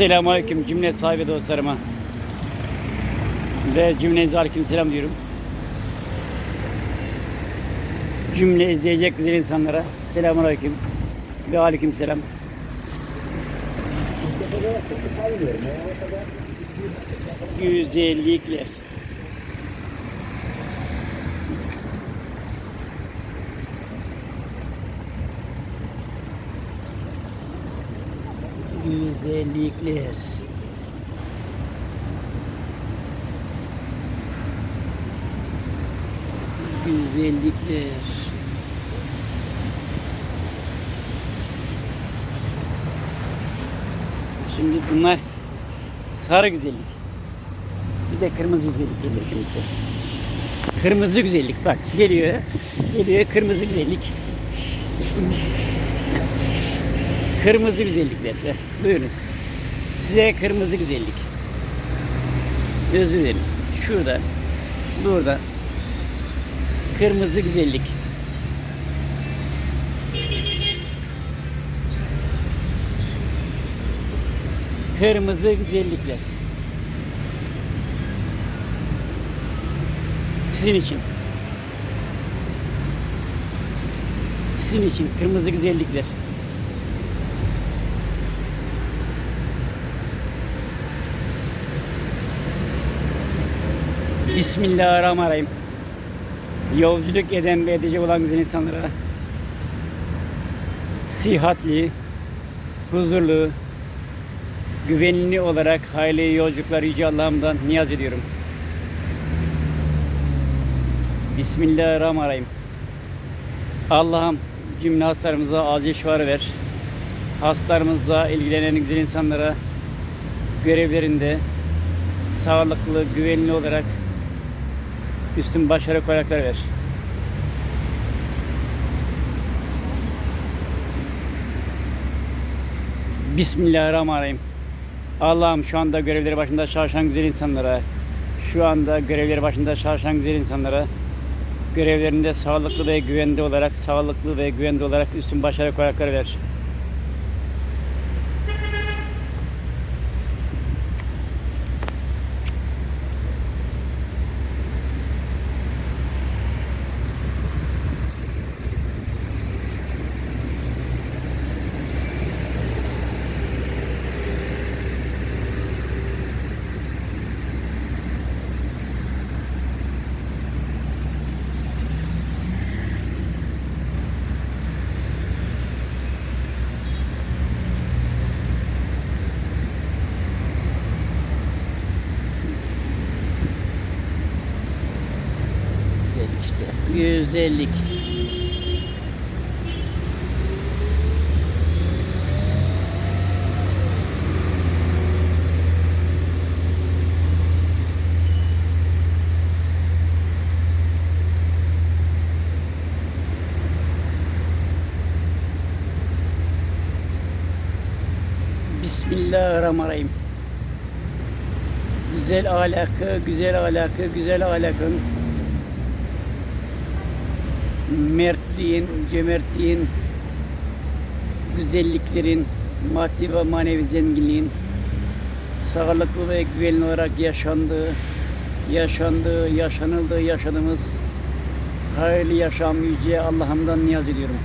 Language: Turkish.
Selamünaleyküm cümle sahibi dostlarıma. Ve cümlenize aleyküm selam diyorum. Cümle izleyecek güzel insanlara selamünaleyküm ve aleyküm selam. Güzellikler. Güzellikler. Güzellikler. Şimdi bunlar sarı güzellik. Bir de kırmızı güzellik gelir kimse. Kırmızı güzellik bak geliyor. Geliyor kırmızı güzellik. Kırmızı güzellikler. Buyurunuz. Size kırmızı güzellik. Özür dilerim. Şurada. Burada. Kırmızı güzellik. Kırmızı güzellikler. Sizin için. Sizin için kırmızı güzellikler. Bismillahirrahmanirrahim. Yolculuk eden ve edecek olan güzel insanlara sihatli, huzurlu, güvenli olarak hayırlı yolculuklar Yüce Allah'ımdan niyaz ediyorum. Bismillahirrahmanirrahim. Allah'ım cümle hastalarımıza acil şifa ver. Hastalarımızla ilgilenen güzel insanlara görevlerinde sağlıklı, güvenli olarak üstün başarı kolaylıklar ver. Bismillahirrahmanirrahim. Allah'ım şu anda görevleri başında çalışan güzel insanlara, şu anda görevleri başında çalışan güzel insanlara görevlerinde sağlıklı ve güvende olarak, sağlıklı ve güvende olarak üstün başarı kolaylıklar ver. Güzellik işte. Güzellik. Bismillahirrahmanirrahim. Güzel ahlakı, güzel ahlakı, güzel ahlakın mertliğin, cömertliğin, güzelliklerin, maddi ve manevi zenginliğin sağlıklı ve güvenli olarak yaşandığı, yaşandığı, yaşanıldığı yaşadığımız hayırlı yaşam yüce Allah'ımdan niyaz ediyorum.